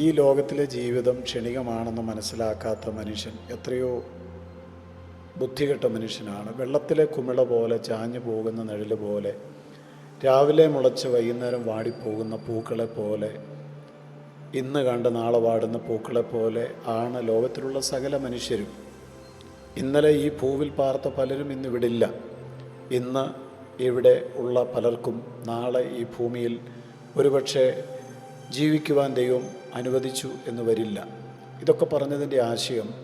ഈ ലോകത്തിലെ ജീവിതം ക്ഷണികമാണെന്ന് മനസ്സിലാക്കാത്ത മനുഷ്യൻ എത്രയോ ബുദ്ധികെട്ട മനുഷ്യനാണ്. വെള്ളത്തിലെ കുമിള പോലെ ചാഞ്ഞു പോകുന്ന നിഴൽ പോലെ രാവിലെ മുളച്ച് വൈകുന്നേരം വാടിപ്പോകുന്ന പൂക്കളെ പോലെ ഇന്ന് കണ്ട് നാളെ വാടുന്ന പൂക്കളെ പോലെ ആണ് ലോകത്തിലുള്ള സകല മനുഷ്യരും. ഇന്നലെ ഈ പൂവിൽ പാർത്ത പലരും ഇന്ന് വിടില്ല ഇന്ന് ഇവിടെ ഉള്ള പലർക്കും നാളെ ഈ ഭൂമിയിൽ ഒരുപക്ഷെ ജീവിക്കുവാൻ ദൈവം അനുവദിച്ചു എന്ന് വരില്ല. ഇതൊക്കെ പറഞ്ഞതിന്റെ ആശയം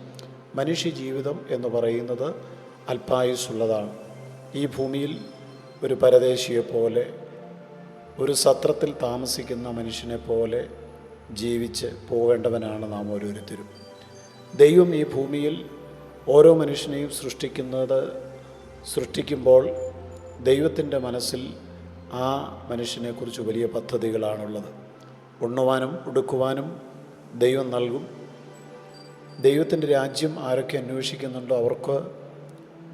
മനുഷ്യ ജീവിതം എന്ന് പറയുന്നത് അല്പായുസുള്ളതാണ് ഈ ഭൂമിയിൽ ഒരു പരദേശിയെ പോലെ ഒരു സത്രത്തിൽ താമസിക്കുന്ന മനുഷ്യനെ പോലെ ജീവിച്ച് പോകേണ്ടവനാണ് നാം ഓരോരുത്തരും. ദൈവം ഈ ഭൂമിയിൽ ഓരോ മനുഷ്യനെയും സൃഷ്ടിക്കുന്നത് സൃഷ്ടിക്കുമ്പോൾ ദൈവത്തിന്റെ മനസ്സിൽ ആ മനുഷ്യനെക്കുറിച്ച് വലിയ പദ്ധതികളാണുള്ളത്. ഉണ്ണുവാനും ഉടുക്കുവാനും ദൈവം നൽകും. ദൈവത്തിന്റെ രാജ്യം ആരൊക്കെ അന്വേഷിക്കുന്നുണ്ടോ അവർക്ക്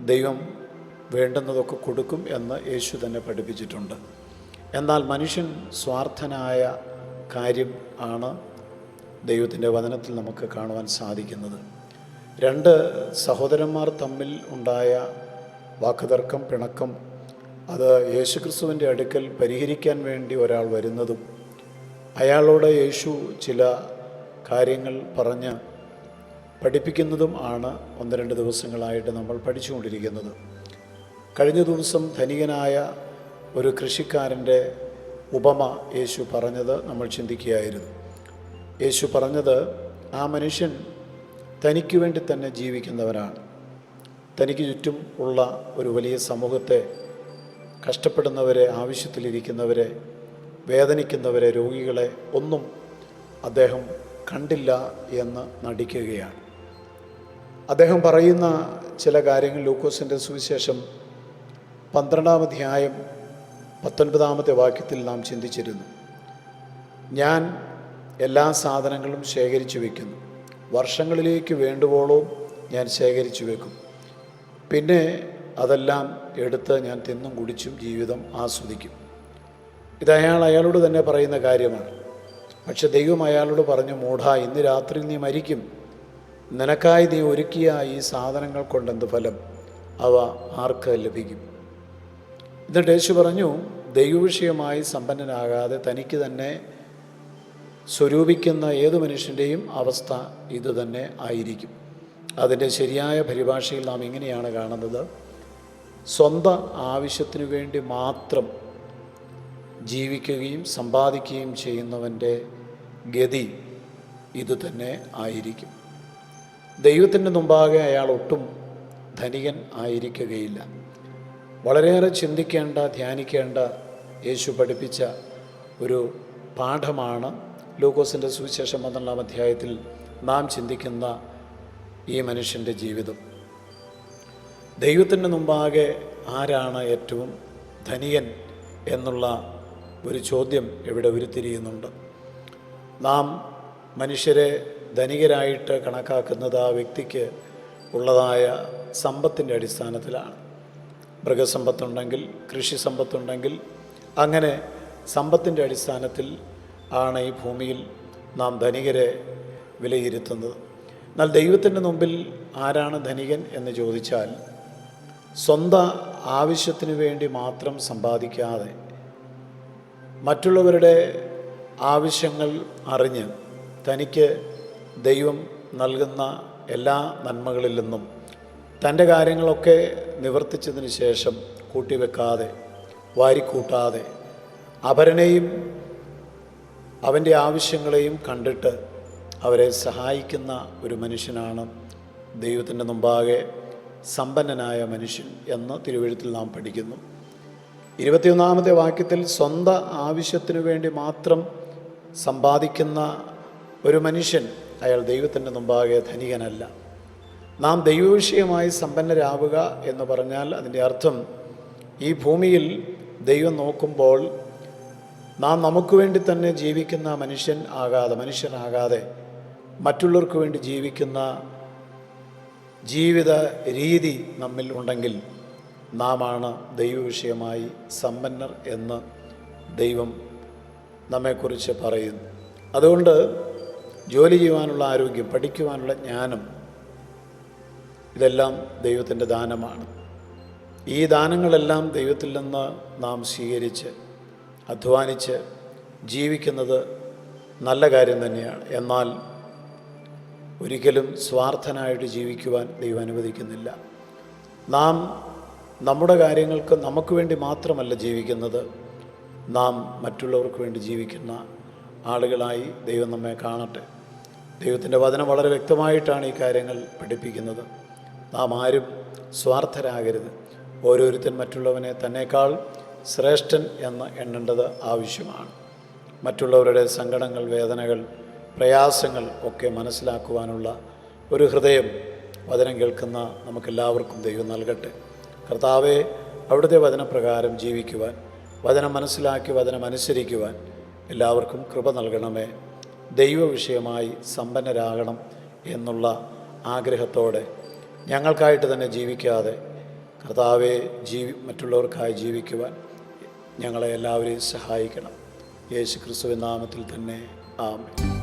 ദൈവം വേണ്ടുന്നതൊക്കെ കൊടുക്കും എന്ന് യേശു തന്നെ പഠിപ്പിച്ചിട്ടുണ്ട്. എന്നാൽ മനുഷ്യൻ സ്വാർത്ഥനായ കാര്യം ആണ് ദൈവത്തിന്റെ വചനത്തിൽ നമുക്ക് കാണുവാൻ സാധിക്കുന്നത്. രണ്ട് സഹോദരന്മാർ തമ്മിൽ ഉണ്ടായ വാക്കുതർക്കം പിണക്കം അത് യേശുക്രിസ്തുവിന്റെ അടുക്കൽ പരിഹരിക്കാൻ വേണ്ടി ഒരാൾ വരുന്നതും അയാളോട് യേശു ചില കാര്യങ്ങൾ പറഞ്ഞ് പഠിപ്പിക്കുന്നതും ആണ് ഒന്ന് രണ്ട് ദിവസങ്ങളായിട്ട് നമ്മൾ പഠിച്ചുകൊണ്ടിരിക്കുന്നത്. കഴിഞ്ഞ ദിവസം ധനികനായ ഒരു കൃഷിക്കാരന്റെ ഉപമ യേശു പറഞ്ഞത് നമ്മൾ ചിന്തിക്കുകയായിരുന്നു. യേശു പറഞ്ഞത് ആ മനുഷ്യൻ തനിക്ക് വേണ്ടി തന്നെ ജീവിക്കുന്നവനാണ്. തനിക്ക് ചുറ്റും ഉള്ള ഒരു വലിയ സമൂഹത്തെ കഷ്ടപ്പെടുന്നവരെ ആവശ്യത്തിലിരിക്കുന്നവരെ വേദനിക്കുന്നവരെ രോഗികളെ ഒന്നും അദ്ദേഹം കണ്ടില്ല എന്ന് നടിക്കുകയാണ്. അദ്ദേഹം പറയുന്ന ചില കാര്യങ്ങൾ ലൂക്കോസിന്റെ സുവിശേഷം പന്ത്രണ്ടാം അധ്യായം പത്തൊൻപതാമത്തെ വാക്യത്തിൽ നാം ചിന്തിച്ചിരുന്നു. ഞാൻ എല്ലാ സാധനങ്ങളും ശേഖരിച്ചു വയ്ക്കുന്നു വർഷങ്ങളിലേക്ക് വേണ്ടുവോളവും ഞാൻ ശേഖരിച്ചു വെക്കും. പിന്നെ അതെല്ലാം എടുത്ത് ഞാൻ തിന്നും കുടിച്ചും ജീവിതം ആസ്വദിക്കും. ഇത് അയാൾ അയാളോട് തന്നെ പറയുന്ന കാര്യമാണ്. പക്ഷെ ദൈവം അയാളോട് പറഞ്ഞു മൂഢ ഇന്ന് രാത്രി നീ മരിക്കും. നിനക്കായി നീ ഒരുക്കിയ ഈ സാധനങ്ങൾ കൊണ്ടെന്ത് ഫലം? അവ ആർക്ക് ലഭിക്കും? എന്നിട്ട് യേശു പറഞ്ഞു ദൈവവിഷയമായി സമ്പന്നനാകാതെ തനിക്ക് തന്നെ സ്വരൂപിക്കുന്ന ഏതു മനുഷ്യന്റെയും അവസ്ഥ ഇതുതന്നെ ആയിരിക്കും. അതിന്റെ ശരിയായ പരിഭാഷയിൽ നാം ഇങ്ങനെയാണ് കാണുന്നത്. സ്വന്തം ആവശ്യത്തിനു വേണ്ടി മാത്രം ജീവിക്കുകയും സമ്പാദിക്കുകയും ചെയ്യുന്നവന്റെ ഗതി ഇതുതന്നെ ആയിരിക്കും. ദൈവത്തിന്റെ മുമ്പാകെ അയാൾ ഒട്ടും ധനികൻ ആയിരിക്കുകയില്ല. വളരെയേറെ ചിന്തിക്കേണ്ട ധ്യാനിക്കേണ്ട യേശു പഠിപ്പിച്ച ഒരു പാഠമാണ് ലൂക്കോസിന്റെ സുവിശേഷം പന്ത്രണ്ടാം അധ്യായത്തിൽ നാം ചിന്തിക്കുന്ന ഈ മനുഷ്യന്റെ ജീവിതം. ദൈവത്തിന്റെ മുമ്പാകെ ആരാണ് ഏറ്റവും ധനികൻ എന്നുള്ള ഒരു ചോദ്യം ഇവിടെ ഉരുത്തിരിയുന്നുണ്ട്. നാം മനുഷ്യരെ ധനികരായിട്ട് കണക്കാക്കുന്നത് ആ വ്യക്തിക്ക് ഉള്ളതായ സമ്പത്തിന്റെ അടിസ്ഥാനത്തിലാണ്. മൃഗസമ്പത്തുണ്ടെങ്കിൽ കൃഷി സമ്പത്തുണ്ടെങ്കിൽ അങ്ങനെ സമ്പത്തിന്റെ അടിസ്ഥാനത്തിൽ ആണ് ഈ ഭൂമിയിൽ നാം ധനികരെ വിലയിരുത്തുന്നത്. എന്നാൽ ദൈവത്തിന്റെ മുമ്പിൽ ആരാണ് ധനികൻ എന്ന് ചോദിച്ചാൽ സ്വന്തം ആവശ്യത്തിന് വേണ്ടി മാത്രം സമ്പാദിക്കാതെ മറ്റുള്ളവരുടെ ആവശ്യങ്ങൾ അറിഞ്ഞ് തനിക്ക് ദൈവം നൽകുന്ന എല്ലാ നന്മകളിൽ നിന്നും തന്റെ കാര്യങ്ങളൊക്കെ നിവർത്തിച്ചതിന് ശേഷം കൂട്ടിവെക്കാതെ വാരിക്കൂട്ടാതെ അവരനെയും അവന്റെ ആവശ്യങ്ങളെയും കണ്ടിട്ട് അവരെ സഹായിക്കുന്ന ഒരു മനുഷ്യനാണ് ദൈവത്തിന്റെ മുമ്പാകെ സമ്പന്നനായ മനുഷ്യൻ എന്ന് തിരുവഴുത്തിൽ നാം പഠിക്കുന്നു. ഇരുപത്തിയൊന്നാമത്തെ വാക്യത്തിൽ സ്വന്തം ആവശ്യത്തിനു വേണ്ടി മാത്രം സമ്പാദിക്കുന്ന ഒരു മനുഷ്യൻ അയാൾ ദൈവത്തിന്റെ മുമ്പാകെ ധനികനല്ല. നാം ദൈവവിഷയമായി സമ്പന്നരാവുക എന്ന് പറഞ്ഞാൽ അതിന്റെ അർത്ഥം ഈ ഭൂമിയിൽ ദൈവം നോക്കുമ്പോൾ നാം നമുക്ക് വേണ്ടി തന്നെ ജീവിക്കുന്ന മനുഷ്യൻ ആകാതെ മനുഷ്യനാകാതെ മറ്റുള്ളവർക്ക് വേണ്ടി ജീവിക്കുന്ന ജീവിത രീതി നമ്മിൽ ഉണ്ടെങ്കിൽ നാമാണ് ദൈവവിഷയമായി സമ്പന്നർ എന്ന് ദൈവം നമ്മെക്കുറിച്ച് പറയുന്നു. അതുകൊണ്ട് ജോലി ചെയ്യുവാനുള്ള ആരോഗ്യം പഠിക്കുവാനുള്ള ജ്ഞാനം ഇതെല്ലാം ദൈവത്തിന്റെ ദാനമാണ്. ഈ ദാനങ്ങളെല്ലാം ദൈവത്തിൽ നിന്ന് നാം സ്വീകരിച്ച് അധ്വാനിച്ച് ജീവിക്കുന്നത് നല്ല കാര്യം തന്നെയാണ്. എന്നാൽ ഒരിക്കലും സ്വാർത്ഥനായിട്ട് ജീവിക്കുവാൻ ദൈവം അനുവദിക്കുന്നില്ല. നാം നമ്മുടെ കാര്യങ്ങൾക്ക് നമുക്ക് വേണ്ടി മാത്രമല്ല ജീവിക്കുന്നത്. നാം മറ്റുള്ളവർക്ക് വേണ്ടി ജീവിക്കുന്ന ആളുകളായി ദൈവം നമ്മെ കാണട്ടെ. ദൈവത്തിന്റെ വചനം വളരെ വ്യക്തമായിട്ടാണ് ഈ കാര്യങ്ങൾ പഠിപ്പിക്കുന്നത്. നാം ആരും സ്വാർത്ഥരാകരുത്. ഓരോരുത്തൻ മറ്റുള്ളവനെ തന്നേക്കാൾ ശ്രേഷ്ഠൻ എന്ന് എണ്ണേണ്ടത് ആവശ്യമാണ്. മറ്റുള്ളവരുടെ സങ്കടങ്ങൾ വേദനകൾ പ്രയാസങ്ങൾ ഒക്കെ മനസ്സിലാക്കുവാനുള്ള ഒരു ഹൃദയം വചനം കേൾക്കുന്ന നമുക്കെല്ലാവർക്കും ദൈവം നൽകട്ടെ. കർത്താവെ അവിടുത്തെ വചനപ്രകാരം ജീവിക്കുവാൻ വചനം മനസ്സിലാക്കി വചനം അനുസരിക്കുവാൻ എല്ലാവർക്കും കൃപ നൽകണമേ. ദൈവവിഷയമായി സമ്പന്നരാകണം എന്നുള്ള ആഗ്രഹത്തോടെ ഞങ്ങൾക്കായിട്ട് തന്നെ ജീവിക്കാതെ കർത്താവെ ജീവി മറ്റുള്ളവർക്കായി ജീവിക്കുവാൻ ഞങ്ങളെ എല്ലാവരെയും സഹായിക്കണം. യേശു ക്രിസ്തുവിൻ നാമത്തിൽ തന്നെ ആമേൻ.